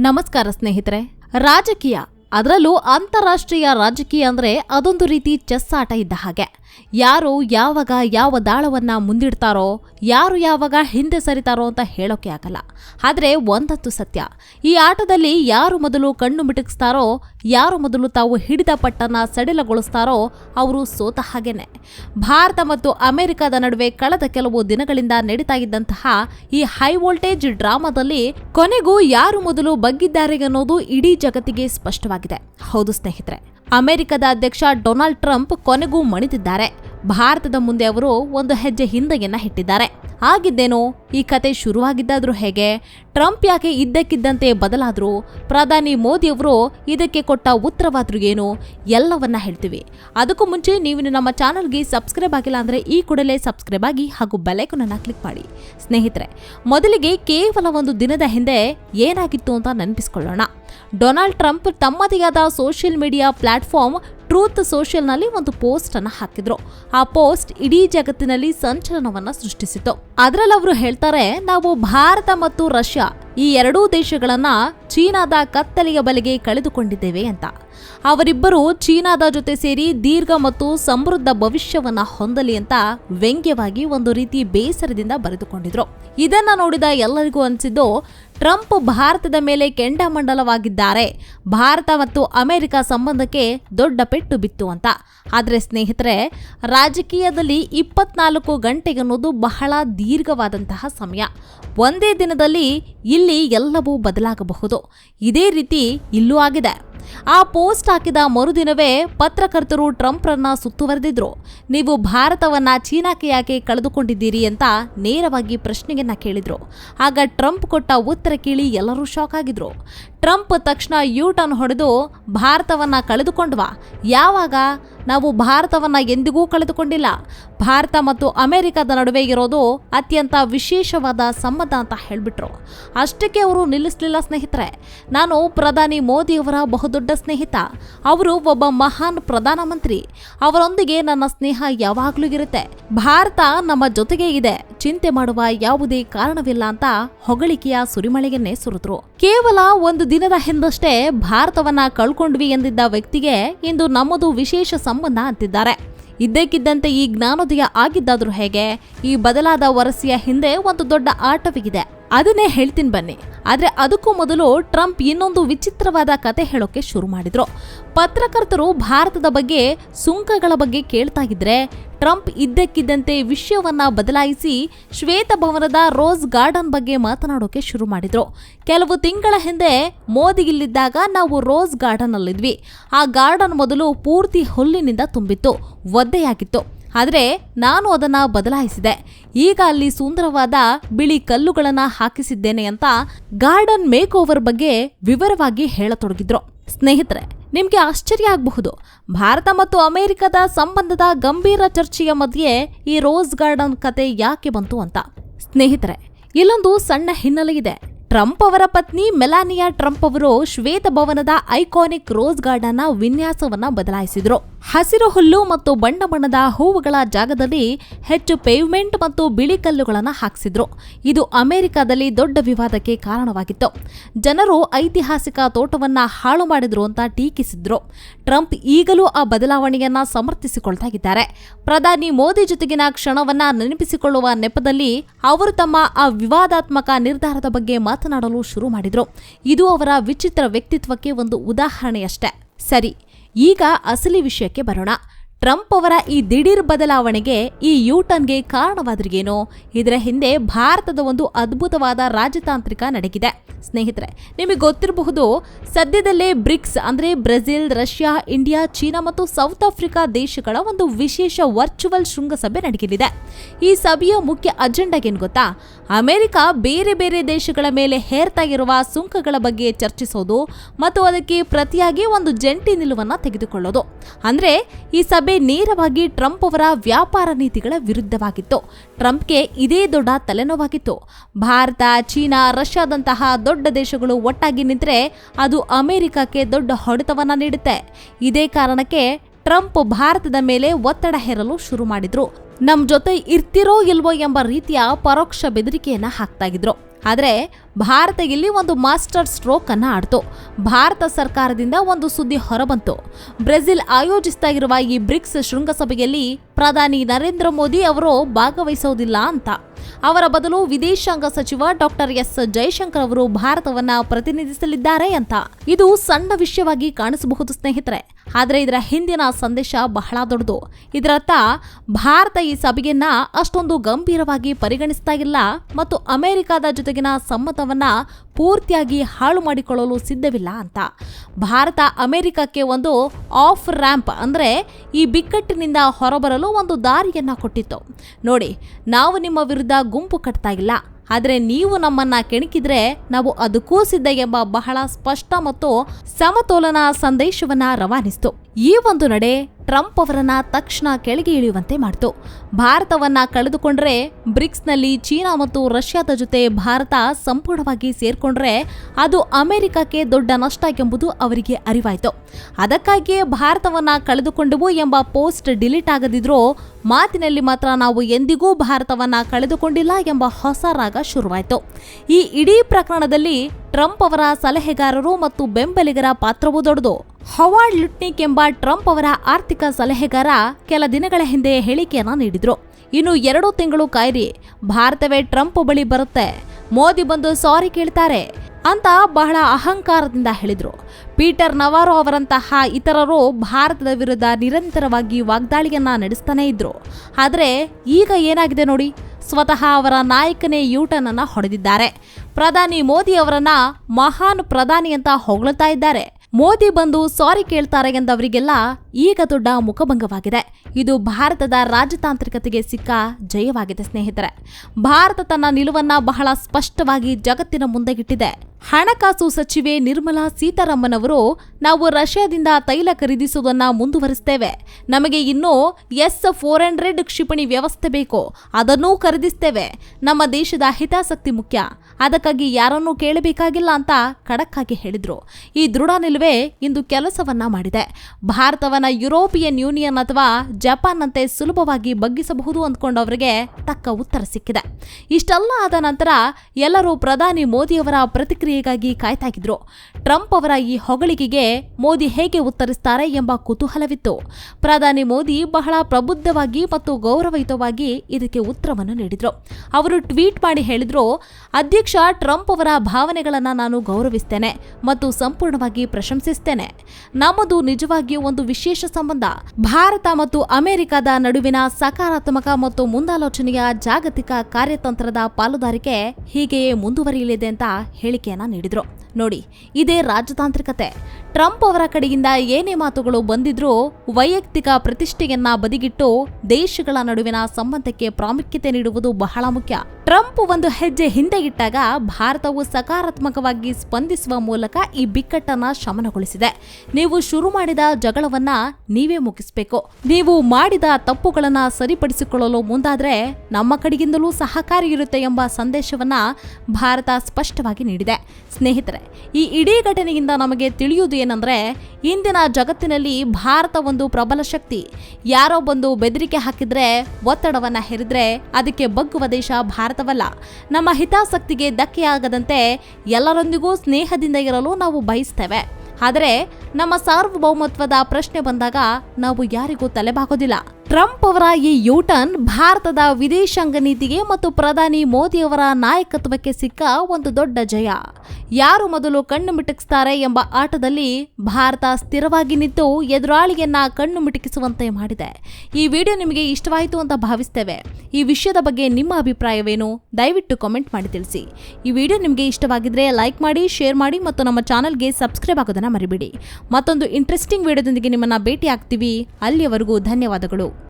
ನಮಸ್ಕಾರ ಸ್ನೇಹಿತರೆ. ರಾಜಕೀಯ ಅದರಲ್ಲೂ ಅಂತಾರಾಷ್ಟ್ರೀಯ ರಾಜಕೀಯ ಅಂದ್ರೆ ಅದೊಂದು ರೀತಿ ಚೆಸ್ ಆಟ ಇದ್ದ ಹಾಗೆ. ಯಾರು ಯಾವಾಗ ಯಾವ ದಾಳವನ್ನ ಮುಂದಿಡ್ತಾರೋ, ಯಾರು ಯಾವಾಗ ಹಿಂದೆ ಸರಿತಾರೋ ಅಂತ ಹೇಳೋಕೆ ಆಗಲ್ಲ. ಆದರೆ ಒಂದತ್ತು ಸತ್ಯ. ಈ ಆಟದಲ್ಲಿ ಯಾರು ಮೊದಲು ಕಣ್ಣು ಮಿಟುಕಿಸ್ತಾರೋ, ಯಾರು ಮೊದಲು ತಾವು ಹಿಡಿದ ಪಟ್ಟನ್ನ ಸಡಿಲಗೊಳಿಸ್ತಾರೋ, ಅವರು ಸೋತ ಹಾಗೇನೆ. ಭಾರತ ಮತ್ತು ಅಮೆರಿಕದ ನಡುವೆ ಕಳೆದ ಕೆಲವು ದಿನಗಳಿಂದ ನಡೀತಾ ಇದ್ದಂತಹ ಈ ಹೈ ವೋಲ್ಟೇಜ್ ಡ್ರಾಮಾದಲ್ಲಿ ಕೊನೆಗೂ ಯಾರು ಮೊದಲು ಬಗ್ಗಿದ್ದಾರೆ ಅನ್ನೋದು ಇಡೀ ಜಗತ್ತಿಗೆ ಸ್ಪಷ್ಟವಾಗಿದೆ. ಹೌದು ಸ್ನೇಹಿತರೆ, ಅಮೆರಿಕದ ಅಧ್ಯಕ್ಷ ಡೊನಾಲ್ಡ್ ಟ್ರಂಪ್ ಕೊನೆಗೂ ಮಣಿದಿದ್ದಾರೆ. ಭಾರತದ ಮುಂದೆ ಅವರು ಒಂದು ಹೆಜ್ಜೆ ಹಿಂದೆಯನ್ನ ಇಟ್ಟಿದ್ದಾರೆ. ಆಗಿದ್ದೇನೋ ಈ ಕತೆ ಶುರುವಾಗಿದ್ದಾದ್ರೂ ಹೇಗೆ? ಟ್ರಂಪ್ ಯಾಕೆ ಇದ್ದಕ್ಕಿದ್ದಂತೆ ಬದಲಾದ್ರು ಪ್ರಧಾನಿ ಮೋದಿಯವರು ಇದಕ್ಕೆ ಕೊಟ್ಟ ಉತ್ತರವಾದ್ರೂ ಏನು? ಎಲ್ಲವನ್ನ ಹೇಳ್ತೀವಿ. ಅದಕ್ಕೂ ಮುಂಚೆ ನೀವು ನಮ್ಮ ಚಾನಲ್ಗೆ ಸಬ್ಸ್ಕ್ರೈಬ್ ಆಗಿಲ್ಲ ಅಂದ್ರೆ ಈ ಕೂಡಲೇ ಸಬ್ಸ್ಕ್ರೈಬ್ ಆಗಿ ಹಾಗೂ ಬೆಲೈಕನ್ನ ಕ್ಲಿಕ್ ಮಾಡಿ. ಸ್ನೇಹಿತರೆ, ಮೊದಲಿಗೆ ಕೇವಲ ಒಂದು ದಿನದ ಹಿಂದೆ ಏನಾಗಿತ್ತು ಅಂತ ನೆನಪಿಸ್ಕೊಳ್ಳೋಣ. ಡೊನಾಲ್ಡ್ ಟ್ರಂಪ್ ತಮ್ಮದೇ ಆದ ಸೋಷಿಯಲ್ ಮೀಡಿಯಾ ಪ್ಲಾಟ್ಫಾರ್ಮ್ ಟ್ರೂತ್ ಸೋಷಿಯಲ್ನಲ್ಲಿ ಒಂದು ಪೋಸ್ಟ್ ಅನ್ನ ಹಾಕಿದ್ರು. ಆ ಪೋಸ್ಟ್ ಇಡೀ ಜಗತ್ತಿನಲ್ಲಿ ಸಂಚಲನವನ್ನ ಸೃಷ್ಟಿಸಿತು ಅದರಲ್ಲಿ ಅವರು ಹೇಳ್ತಾರೆ, ನಾವು ಭಾರತ ಮತ್ತು ರಷ್ಯಾ ಈ ಎರಡೂ ದೇಶಗಳನ್ನ ಚೀನಾದ ಕತ್ತಲೆಯ ಬಲೆಗೆ ಕಳೆದುಕೊಂಡಿದ್ದೇವೆ ಅಂತ. ಅವರಿಬ್ಬರು ಚೀನಾದ ಜೊತೆ ಸೇರಿ ದೀರ್ಘ ಮತ್ತು ಸಮೃದ್ಧ ಭವಿಷ್ಯವನ್ನ ಹೊಂದಲಿ ಅಂತ ವ್ಯಂಗ್ಯವಾಗಿ ಒಂದು ರೀತಿ ಬೇಸರದಿಂದ ಬರೆದುಕೊಂಡಿದ್ರು. ಇದನ್ನ ನೋಡಿದ ಎಲ್ಲರಿಗೂ ಅನಿಸಿದ್ದು ಟ್ರಂಪ್ ಭಾರತದ ಮೇಲೆ ಕೆಂಡಮಂಡಲವಾಗಿದ್ದಾರೆ ಭಾರತ ಮತ್ತು ಅಮೆರಿಕ ಸಂಬಂಧಕ್ಕೆ ದೊಡ್ಡ ಪೆಟ್ಟು ಬಿತ್ತು ಅಂತ. ಆದರೆ ಸ್ನೇಹಿತರೆ, ರಾಜಕೀಯದಲ್ಲಿ ಇಪ್ಪತ್ನಾಲ್ಕು ಗಂಟೆಗನ್ನೋದು ಬಹಳ ದೀರ್ಘವಾದಂತಹ ಸಮಯ. ಒಂದೇ ದಿನದಲ್ಲಿ ಇಲ್ಲಿ ಎಲ್ಲವೂ ಬದಲಾಗಬಹುದು. ಇದೇ ರೀತಿ ಇಲ್ಲೂ ಆಗಿದೆ. ಆ ಪೋಸ್ಟ್ ಹಾಕಿದ ಮರುದಿನವೇ ಪತ್ರಕರ್ತರು ಟ್ರಂಪ್ರನ್ನ ಸುತ್ತುವರೆದಿದ್ರು. ನೀವು ಭಾರತವನ್ನ ಚೀನಾಕ್ಕೆ ಯಾಕೆ ಕಳೆದುಕೊಂಡಿದ್ದೀರಿ ಅಂತ ನೇರವಾಗಿ ಪ್ರಶ್ನೆಯನ್ನ ಕೇಳಿದ್ರು. ಆಗ ಟ್ರಂಪ್ ಕೊಟ್ಟ ಉತ್ತರ ಕೇಳಿ ಎಲ್ಲರೂ ಶಾಕ್ ಆಗಿದ್ರು. ಟ್ರಂಪ್ ತಕ್ಷಣ ಯೂ ಟರ್ನ್ ಹೊಡೆದು ಭಾರತವನ್ನ ಕಳೆದುಕೊಂಡ್ವಾ. ಯಾವಾಗ? ನಾವು ಭಾರತವನ್ನ ಎಂದಿಗೂ ಕಳೆದುಕೊಂಡಿಲ್ಲ. ಭಾರತ ಮತ್ತು ಅಮೆರಿಕದ ನಡುವೆ ಇರೋದು ಅತ್ಯಂತ ವಿಶೇಷವಾದ ಸಂಬಂಧ ಅಂತ ಹೇಳ್ಬಿಟ್ರು. ಅಷ್ಟಕ್ಕೆ ಅವರು ನಿಲ್ಲಿಸಲಿಲ್ಲ ಸ್ನೇಹಿತರೆ. ನಾನು ಪ್ರಧಾನಿ ಮೋದಿಯವರ ಬಹುದೊಡ್ಡ ಸ್ನೇಹಿತ. ಅವರು ಒಬ್ಬ ಮಹಾನ್ ಪ್ರಧಾನಮಂತ್ರಿ. ಅವರೊಂದಿಗೆ ನನ್ನ ಸ್ನೇಹ ಯಾವಾಗಲೂ ಇರುತ್ತೆ. ಭಾರತ ನಮ್ಮ ಜೊತೆಗೆ ಇದೆ. ಚಿಂತೆ ಮಾಡುವ ಯಾವುದೇ ಕಾರಣವಿಲ್ಲ ಅಂತ ಹೊಗಳಿಕೆಯ ಸುರಿಮಳೆಯನ್ನೇ ಸುರಿದ್ರು. ಕೇವಲ ಒಂದು ದಿನದ ಹಿಂದಷ್ಟೇ ಭಾರತವನ್ನ ಕಳ್ಕೊಂಡ್ವಿ ಎಂದಿದ್ದ ವ್ಯಕ್ತಿಗೆ ಇಂದು ನಮ್ಮದು ವಿಶೇಷ ಅಂತಿದ್ದಾರೆ. ಇದ್ದಕ್ಕಿದ್ದಂತೆ ಈ ಜ್ಞಾನೋದಯ ಆಗಿದ್ದಾದ್ರೂ ಹೇಗೆ? ಈ ಬದಲಾದ ವರಸೆಯ ಹಿಂದೆ ಒಂದು ದೊಡ್ಡ ಆಟವಿದೆ ಅದನ್ನೇ ಹೇಳ್ತೀನಿ ಬನ್ನಿ. ಆದರೆ ಅದಕ್ಕೂ ಮೊದಲು ಟ್ರಂಪ್ ಇನ್ನೊಂದು ವಿಚಿತ್ರವಾದ ಕತೆ ಹೇಳೋಕೆ ಶುರು ಮಾಡಿದ್ರು. ಪತ್ರಕರ್ತರು ಭಾರತದ ಬಗ್ಗೆ ಸುಂಕಗಳ ಬಗ್ಗೆ ಕೇಳ್ತಾ ಇದ್ರೆ ಟ್ರಂಪ್ ಇದ್ದಕ್ಕಿದ್ದಂತೆ ವಿಷಯವನ್ನ ಬದಲಾಯಿಸಿ ಶ್ವೇತಭವನದ ರೋಸ್ ಗಾರ್ಡನ್ ಬಗ್ಗೆ ಮಾತನಾಡೋಕೆ ಶುರು ಮಾಡಿದ್ರು. ಕೆಲವು ತಿಂಗಳ ಹಿಂದೆ ಮೋದಿ ಇಲ್ಲಿದ್ದಾಗ ನಾವು ರೋಸ್ ಗಾರ್ಡನ್ ಅಲ್ಲಿದ್ವಿ ಆ ಗಾರ್ಡನ್ ಮೊದಲು ಪೂರ್ತಿ ಹುಲ್ಲಿನಿಂದ ತುಂಬಿತ್ತು, ಒದ್ದೆಯಾಗಿತ್ತು. ಆದರೆ ನಾನು ಅದನ್ನು ಬದಲಾಯಿಸಿದೆ. ಈಗ ಅಲ್ಲಿ ಸುಂದರವಾದ ಬಿಳಿ ಕಲ್ಲುಗಳನ್ನು ಹಾಕಿಸಿದ್ದೇನೆ ಅಂತ ಗಾರ್ಡನ್ ಮೇಕ್ ಓವರ್ ಬಗ್ಗೆ ವಿವರವಾಗಿ ಹೇಳತೊಡಗಿದ್ರು. ಸ್ನೇಹಿತರೆ, ನಿಮಗೆ ಆಶ್ಚರ್ಯ ಆಗಬಹುದು. ಭಾರತ ಮತ್ತು ಅಮೆರಿಕದ ಸಂಬಂಧದ ಗಂಭೀರ ಚರ್ಚೆಯ ಮಧ್ಯೆ ಈ ರೋಸ್ ಗಾರ್ಡನ್ ಕತೆ ಯಾಕೆ ಬಂತು ಅಂತ. ಸ್ನೇಹಿತರೆ, ಇಲ್ಲೊಂದು ಸಣ್ಣ ಹಿನ್ನೆಲೆ ಇದೆ. ಟ್ರಂಪ್ ಅವರ ಪತ್ನಿ ಮೆಲಾನಿಯಾ ಟ್ರಂಪ್ ಅವರು ಶ್ವೇತ ಭವನದ ಐಕಾನಿಕ್ ರೋಸ್ ಗಾರ್ಡನ್ನ ವಿನ್ಯಾಸವನ್ನ ಬದಲಾಯಿಸಿದ್ರು. ಹಸಿರು ಹುಲ್ಲು ಮತ್ತು ಬಣ್ಣ ಬಣ್ಣದ ಹೂವುಗಳ ಜಾಗದಲ್ಲಿ ಹೆಚ್ಚು ಪೇವ್ಮೆಂಟ್ ಮತ್ತು ಬಿಳಿ ಕಲ್ಲುಗಳನ್ನು ಹಾಕಿಸಿದ್ರು. ಇದು ಅಮೆರಿಕದಲ್ಲಿ ದೊಡ್ಡ ವಿವಾದಕ್ಕೆ ಕಾರಣವಾಗಿತ್ತು. ಜನರು ಐತಿಹಾಸಿಕ ತೋಟವನ್ನ ಹಾಳು ಮಾಡಿದ್ರು ಅಂತ ಟೀಕಿಸಿದ್ರು. ಟ್ರಂಪ್ ಈಗಲೂ ಆ ಬದಲಾವಣೆಯನ್ನ ಸಮರ್ಥಿಸಿಕೊಳ್ತಾ ಇದ್ದಾರೆ ಪ್ರಧಾನಿ ಮೋದಿ ಜೊತೆಗಿನ ಕ್ಷಣವನ್ನ ನೆನಪಿಸಿಕೊಳ್ಳುವ ನೆಪದಲ್ಲಿ ಅವರು ತಮ್ಮ ಆ ವಿವಾದಾತ್ಮಕ ನಿರ್ಧಾರದ ಬಗ್ಗೆ ಮಾತನಾಡಲು ಶುರು ಮಾಡಿದ್ರು. ಇದು ಅವರ ವಿಚಿತ್ರ ವ್ಯಕ್ತಿತ್ವಕ್ಕೆ ಒಂದು ಉದಾಹರಣೆಯಷ್ಟೇ. ಸರಿ ಈಗ ಅಸಲಿ ವಿಷಯಕ್ಕೆ ಬರೋಣ. ಟ್ರಂಪ್ ಅವರ ಈ ದಿಢೀರ್ ಬದಲಾವಣೆಗೆ ಈ ಯೂಟರ್ನ್ಗೆ ಕಾರಣವಾದ್ರಿಗೇನು? ಇದರ ಹಿಂದೆ ಭಾರತದ ಒಂದು ಅದ್ಭುತವಾದ ರಾಜತಾಂತ್ರಿಕ ನಡೆಗಿದೆ. ಸ್ನೇಹಿತರೆ, ನಿಮಗೆ ಗೊತ್ತಿರಬಹುದು, ಸದ್ಯದಲ್ಲೇ ಬ್ರಿಕ್ಸ್ ಅಂದರೆ ಬ್ರೆಜಿಲ್, ರಷ್ಯಾ, ಇಂಡಿಯಾ, ಚೀನಾ ಮತ್ತು ಸೌತ್ ಆಫ್ರಿಕಾ ದೇಶಗಳ ಒಂದು ವಿಶೇಷ ವರ್ಚುವಲ್ ಶೃಂಗಸಭೆ ನಡೆಯಲಿದೆ. ಈ ಸಭೆಯ ಮುಖ್ಯ ಅಜೆಂಡಾಗೇನು ಏನು ಗೊತ್ತಾ? ಅಮೆರಿಕ ಬೇರೆ ಬೇರೆ ದೇಶಗಳ ಮೇಲೆ ಹೇರ್ತಾ ಇರುವ ಸುಂಕಗಳ ಬಗ್ಗೆ ಚರ್ಚಿಸೋದು ಮತ್ತು ಅದಕ್ಕೆ ಪ್ರತಿಯಾಗಿ ಒಂದು ಜಂಟಿ ನಿಲುವನ್ನು ತೆಗೆದುಕೊಳ್ಳೋದು. ಅಂದರೆ ಈ ಸಭೆ ನೇರವಾಗಿ ಟ್ರಂಪ್ ಅವರ ವ್ಯಾಪಾರ ನೀತಿಗಳ ವಿರುದ್ಧವಾಗಿತ್ತು. ಟ್ರಂಪ್ಗೆ ಇದೇ ದೊಡ್ಡ ತಲೆನೋವಾಗಿತ್ತು. ಭಾರತ, ಚೀನಾ, ರಷ್ಯಾದಂತಹ ದೊಡ್ಡ ದೇಶಗಳು ಒಟ್ಟಾಗಿ ನಿಂತರೆ ಅದು ಅಮೆರಿಕಕ್ಕೆ ದೊಡ್ಡ ಹೊಡೆತವನ್ನು ನೀಡುತ್ತೆ. ಇದೇ ಕಾರಣಕ್ಕೆ ಟ್ರಂಪ್ ಭಾರತದ ಮೇಲೆ ಒತ್ತಡ ಹೇರಲು ಶುರು ಮಾಡಿದ್ರು. ನಮ್ ಜೊತೆ ಇರ್ತಿರೋ ಇಲ್ವೋ ಎಂಬ ರೀತಿಯ ಪರೋಕ್ಷ ಬೆದರಿಕೆಯನ್ನ ಹಾಕ್ತಾ ಇದ್ರು. ಆದರೆ ಭಾರತ ಇಲ್ಲಿ ಒಂದು ಮಾಸ್ಟರ್ ಸ್ಟ್ರೋಕ್ ಅನ್ನು ಆಡ್ತು. ಭಾರತ ಸರ್ಕಾರದಿಂದ ಒಂದು ಸುದ್ದಿ ಹೊರಬಂತು. ಬ್ರೆಜಿಲ್ ಆಯೋಜಿಸ್ತಾ ಇರುವ ಈ ಬ್ರಿಕ್ಸ್ ಶೃಂಗಸಭೆಯಲ್ಲಿ ಪ್ರಧಾನಿ ನರೇಂದ್ರ ಮೋದಿ ಅವರು ಭಾಗವಹಿಸೋದಿಲ್ಲ ಅಂತ. ಅವರ ಬದಲು ವಿದೇಶಾಂಗ ಸಚಿವ ಡಾಕ್ಟರ್ ಎಸ್ ಜಯಶಂಕರ್ ಅವರು ಭಾರತವನ್ನು ಪ್ರತಿನಿಧಿಸಲಿದ್ದಾರೆ ಅಂತ. ಇದು ಸಣ್ಣ ವಿಷಯವಾಗಿ ಕಾಣಿಸಬಹುದು ಸ್ನೇಹಿತರೆ. ಆದರೆ ಇದರ ಹಿಂದಿನ ಸಂದೇಶ ಬಹಳ ದೊಡ್ಡದು. ಇದರರ್ಥ, ಭಾರತ ಈ ಸಭೆಯನ್ನ ಅಷ್ಟೊಂದು ಗಂಭೀರವಾಗಿ ಪರಿಗಣಿಸ್ತಾ ಇಲ್ಲ ಮತ್ತು ಅಮೆರಿಕದ ಜೊತೆಗಿನ ಸಮ್ಮತವನ್ನ ಪೂರ್ತಿಯಾಗಿ ಹಾಳು ಮಾಡಿಕೊಳ್ಳಲು ಸಿದ್ಧವಿಲ್ಲ ಅಂತ. ಭಾರತ ಅಮೆರಿಕಕ್ಕೆ ಒಂದು ಆಫ್ ರ್ಯಾಂಪ್ ಅಂದರೆ ಈ ಬಿಕ್ಕಟ್ಟಿನಿಂದ ಹೊರಬರಲು ಒಂದು ದಾರಿಯನ್ನ ಕೊಟ್ಟಿತ್ತು. ನೋಡಿ, ನಾವು ನಿಮ್ಮ ವಿರುದ್ಧ ಗುಂಪು ಕಟ್ತಾ ಇಲ್ಲ. ಆದರೆ ನೀವು ನಮ್ಮನ್ನ ಕೆಣಕಿದ್ರೆ ನಾವು ಅದಕ್ಕೂ ಸಿದ್ಧ ಎಂಬ ಬಹಳ ಸ್ಪಷ್ಟ ಮತ್ತು ಸಮತೋಲನ ಸಂದೇಶವನ್ನ ರವಾನಿಸಿತು. ಈ ಒಂದು ನಡೆ ಟ್ರಂಪ್ ಅವರನ್ನ ತಕ್ಷಣ ಕೆಳಗೆ ಇಳಿಯುವಂತೆ ಮಾಡಿತು. ಭಾರತವನ್ನ ಕಳೆದುಕೊಂಡ್ರೆ ಬ್ರಿಕ್ಸ್ನಲ್ಲಿ ಚೀನಾ ಮತ್ತು ರಷ್ಯಾದ ಜೊತೆ ಭಾರತ ಸಂಪೂರ್ಣವಾಗಿ ಸೇರ್ಕೊಂಡ್ರೆ ಅದು ಅಮೆರಿಕಕ್ಕೆ ದೊಡ್ಡ ನಷ್ಟ ಎಂಬುದು ಅವರಿಗೆ ಅರಿವಾಯಿತು. ಅದಕ್ಕಾಗಿಯೇ ಭಾರತವನ್ನ ಕಳೆದುಕೊಂಡೆವು ಎಂಬ ಪೋಸ್ಟ್ ಡಿಲೀಟ್ ಆಗದಿದ್ರೂ ಮಾತಿನಲ್ಲಿ ಮಾತ್ರ ನಾವು ಎಂದಿಗೂ ಭಾರತವನ್ನ ಕಳೆದುಕೊಂಡಿಲ್ಲ ಎಂಬ ಹೊಸ ರಾಗ ಶುರುವಾಯಿತು. ಈ ಇಡೀ ಪ್ರಕರಣದಲ್ಲಿ ಟ್ರಂಪ್ ಅವರ ಸಲಹೆಗಾರರು ಮತ್ತು ಬೆಂಬಲಿಗರ ಪಾತ್ರವೂ ದೊಡ್ಡದು. ಹವಾರ್ಡ್ ಲುಟ್ನಿಕ್ ಎಂಬ ಟ್ರಂಪ್ ಅವರ ಆರ್ಥಿಕ ಸಲಹೆಗಾರ ಕೆಲ ದಿನಗಳ ಹಿಂದೆ ಹೇಳಿಕೆಯನ್ನ ನೀಡಿದ್ರು. ಇನ್ನು ಎರಡು ತಿಂಗಳು ಕಾಯಿರಿ, ಭಾರತವೇ ಟ್ರಂಪ್ ಬಳಿ ಬರುತ್ತೆ. ಮೋದಿ ಬಂದು ಸಾರಿ ಕೇಳ್ತಾರೆ ಅಂತ ಬಹಳ ಅಹಂಕಾರದಿಂದ ಹೇಳಿದ್ರು. ಪೀಟರ್ ನವಾರೋ ಅವರಂತಹ ಇತರರು ಭಾರತದ ವಿರುದ್ಧ ನಿರಂತರವಾಗಿ ವಾಗ್ದಾಳಿಯನ್ನ ನಡೆಸ್ತಾನೆ ಇದ್ರು. ಆದರೆ ಈಗ ಏನಾಗಿದೆ ನೋಡಿ, ಸ್ವತಃ ಅವರ ನಾಯಕನೇ ಯೂಟನ್ ಅನ್ನ ಹೊಡೆದಿದ್ದಾರೆ. ಪ್ರಧಾನಿ ಮೋದಿ ಅವರನ್ನ ಮಹಾನ್ ಪ್ರಧಾನಿ ಅಂತ ಹೊಗಳುತ್ತಾ ಇದ್ದಾರೆ. ಮೋದಿ ಬಂದು ಸಾರಿ ಕೇಳ್ತಾರೆ ಎಂದವರಿಗೆಲ್ಲ ಈಗ ದೊಡ್ಡ ಮುಖಭಂಗವಾಗಿದೆ. ಇದು ಭಾರತದ ರಾಜತಾಂತ್ರಿಕತೆಗೆ ಸಿಕ್ಕ ಜಯವಾಗಿದೆ ಸ್ನೇಹಿತರೆ. ಭಾರತ ತನ್ನ ನಿಲುವನ್ನ ಬಹಳ ಸ್ಪಷ್ಟವಾಗಿ ಜಗತ್ತಿನ ಮುಂದೆ ಇಟ್ಟಿದೆ ಹಣಕಾಸು ಸಚಿವೆ ನಿರ್ಮಲಾ ಸೀತಾರಾಮನ್ ಅವರು ನಾವು ರಷ್ಯಾದಿಂದ ತೈಲ ಖರೀದಿಸುವುದನ್ನ ಮುಂದುವರಿಸ್ತೇವೆ. ನಮಗೆ ಇನ್ನೂ ಎಸ್ ಫೋರ್ ಹಂಡ್ರೆಡ್ ಕ್ಷಿಪಣಿ ವ್ಯವಸ್ಥೆ ಬೇಕು. ಅದನ್ನೂ ಖರೀದಿಸ್ತೇವೆ. ನಮ್ಮ ದೇಶದ ಹಿತಾಸಕ್ತಿ ಮುಖ್ಯ. ಅದಕ್ಕಾಗಿ ಯಾರನ್ನೂ ಕೇಳಬೇಕಾಗಿಲ್ಲ ಅಂತ ಖಡಕ್ ಆಗಿ ಹೇಳಿದ್ರು. ಈ ದೃಢ ನಿಲುವೆ ಇಂದು ಕೆಲಸವನ್ನ ಮಾಡಿದೆ. ಭಾರತವನ್ನ ಯುರೋಪಿಯನ್ ಯೂನಿಯನ್ ಅಥವಾ ಜಪಾನ್ ಅಂತೆ ಸುಲಭವಾಗಿ ಬಗ್ಗಿಸಬಹುದು ಅಂದ್ಕೊಂಡವರಿಗೆ ತಕ್ಕ ಉತ್ತರ ಸಿಕ್ಕಿದೆ. ಇಷ್ಟೆಲ್ಲ ಆದ ನಂತರ ಎಲ್ಲರೂ ಪ್ರಧಾನಿ ಮೋದಿಯವರ ಪ್ರತಿಕ್ರಿಯೆಗಾಗಿ ಕಾಯ್ತಾಗಿದ್ರು. ಟ್ರಂಪ್ ಅವರ ಈ ಹೊಗಳಿಕೆಗೆ ಮೋದಿ ಹೇಗೆ ಉತ್ತರಿಸ್ತಾರೆ ಎಂಬ ಕುತೂಹಲವಿತ್ತು. ಪ್ರಧಾನಿ ಮೋದಿ ಬಹಳ ಪ್ರಬುದ್ಧವಾಗಿ ಮತ್ತು ಗೌರವಯುತವಾಗಿ ಇದಕ್ಕೆ ಉತ್ತರವನ್ನು ನೀಡಿದ್ರು. ಅವರು ಟ್ವೀಟ್ ಮಾಡಿ ಹೇಳಿದ್ರು, ಅಧ್ಯಕ್ಷ ಟ್ರಂಪ್ ಅವರ ಭಾವನೆಗಳನ್ನು ನಾನು ಗೌರವಿಸ್ತೇನೆ ಮತ್ತು ಸಂಪೂರ್ಣವಾಗಿ ಪ್ರಶಂಸಿಸ್ತೇನೆ. ನಮ್ಮದು ನಿಜವಾಗಿಯೂ ಒಂದು ವಿಶೇಷ ಸಂಬಂಧ. ಭಾರತ ಮತ್ತು ಅಮೆರಿಕದ ನಡುವಿನ ಸಕಾರಾತ್ಮಕ ಮತ್ತು ಮುಂದಾಲೋಚನೆಯ ಜಾಗತಿಕ ಕಾರ್ಯತಂತ್ರದ ಪಾಲುದಾರಿಕೆ ಹೀಗೆಯೇ ಮುಂದುವರಿಯಲಿದೆ ಅಂತ ಹೇಳಿಕೆಯನ್ನ ನೀಡಿದರು. ನೋಡಿ, ಇದೇ ರಾಜತಾಂತ್ರಿಕತೆ. ಟ್ರಂಪ್ ಅವರ ಕಡೆಯಿಂದ ಏನೇ ಮಾತುಗಳು ಬಂದಿದ್ರೂ ವೈಯಕ್ತಿಕ ಪ್ರತಿಷ್ಠೆಯನ್ನ ಬದಿಗಿಟ್ಟು ದೇಶಗಳ ನಡುವಿನ ಸಂಬಂಧಕ್ಕೆ ಪ್ರಾಮುಖ್ಯತೆ ನೀಡುವುದು ಬಹಳ ಮುಖ್ಯ. ಟ್ರಂಪ್ ಒಂದು ಹೆಜ್ಜೆ ಹಿಂದೆ ಇಟ್ಟಾಗ ಭಾರತವು ಸಕಾರಾತ್ಮಕವಾಗಿ ಸ್ಪಂದಿಸುವ ಮೂಲಕ ಈ ಬಿಕ್ಕಟ್ಟನ್ನ ಶಮನಗೊಳಿಸಿದೆ. ನೀವು ಶುರು ಮಾಡಿದ ಜಗಳವನ್ನ ನೀವೇ ಮುಗಿಸಬೇಕು. ನೀವು ಮಾಡಿದ ತಪ್ಪುಗಳನ್ನ ಸರಿಪಡಿಸಿಕೊಳ್ಳಲು ಮುಂದಾದ್ರೆ ನಮ್ಮ ಕಡೆಗಿಂದಲೂ ಸಹಕಾರಿ ಇರುತ್ತೆ ಎಂಬ ಸಂದೇಶವನ್ನ ಭಾರತ ಸ್ಪಷ್ಟವಾಗಿ ನೀಡಿದೆ. ಸ್ನೇಹಿತರೆ, ಈ ಇಡೀ ಘಟನೆಯಿಂದ ನಮಗೆ ತಿಳಿಯುವುದು ಏನಂದ್ರೆ, ಇಂದಿನ ಜಗತ್ತಿನಲ್ಲಿ ಭಾರತ ಒಂದು ಪ್ರಬಲ ಶಕ್ತಿ. ಯಾರೋ ಬಂದು ಬೆದರಿಕೆ ಹಾಕಿದ್ರೆ ಒತ್ತಡವನ್ನ ಹೇರಿದ್ರೆ ಅದಕ್ಕೆ ಬಗ್ಗುವ ದೇಶ ಭಾರತವಲ್ಲ ನಮ್ಮ ಹಿತಾಸಕ್ತಿಗೆ ಧಕ್ಕೆಯಾಗದಂತೆ ಎಲ್ಲರೊಂದಿಗೂ ಸ್ನೇಹದಿಂದ ಇರಲು ನಾವು ಬಯಸ್ತೇವೆ. ಆದರೆ, ನಮ್ಮ ಸಾರ್ವಭೌಮತ್ವದ ಪ್ರಶ್ನೆ ಬಂದಾಗ ನಾವು ಯಾರಿಗೂ ತಲೆಬಾಗೋದಿಲ್ಲ. ಟ್ರಂಪ್ ಅವರ ಈ ಯೂಟರ್ನ್ ಭಾರತದ ವಿದೇಶಾಂಗ ನೀತಿಗೆ ಮತ್ತು ಪ್ರಧಾನಿ ಮೋದಿ ಅವರ ನಾಯಕತ್ವಕ್ಕೆ ಸಿಕ್ಕ ಒಂದು ದೊಡ್ಡ ಜಯ. ಯಾರು ಮೊದಲು ಕಣ್ಣು ಮಿಟುಕಿಸ್ತಾರೆ ಎಂಬ ಆಟದಲ್ಲಿ ಭಾರತ ಸ್ಥಿರವಾಗಿ ನಿಂತು ಎದುರಾಳಿಯನ್ನ ಕಣ್ಣು ಮಿಟುಕಿಸುವಂತೆ ಮಾಡಿದೆ. ಈ ವಿಡಿಯೋ ನಿಮಗೆ ಇಷ್ಟವಾಯಿತು ಅಂತ ಭಾವಿಸ್ತೇವೆ. ಈ ವಿಷಯದ ಬಗ್ಗೆ ನಿಮ್ಮ ಅಭಿಪ್ರಾಯವೇನು? ದಯವಿಟ್ಟು ಕಾಮೆಂಟ್ ಮಾಡಿ ತಿಳಿಸಿ. ಈ ವಿಡಿಯೋ ನಿಮಗೆ ಇಷ್ಟವಾಗಿದ್ರೆ ಲೈಕ್ ಮಾಡಿ, ಶೇರ್ ಮಾಡಿ ಮತ್ತು ನಮ್ಮ ಚಾನಲ್ಗೆ ಸಬ್ಸ್ಕ್ರೈಬ್ ಆಗೋದನ್ನು ಮರಿಬೇಡಿ. ಮತ್ತೊಂದು ಇಂಟ್ರೆಸ್ಟಿಂಗ್ ವಿಡಿಯೋದೊಂದಿಗೆ ನಿಮ್ಮನ್ನು ಭೇಟಿ ಆಗ್ತೀವಿ ಅಲ್ಲಿಯವರೆಗೂ ಧನ್ಯವಾದಗಳು.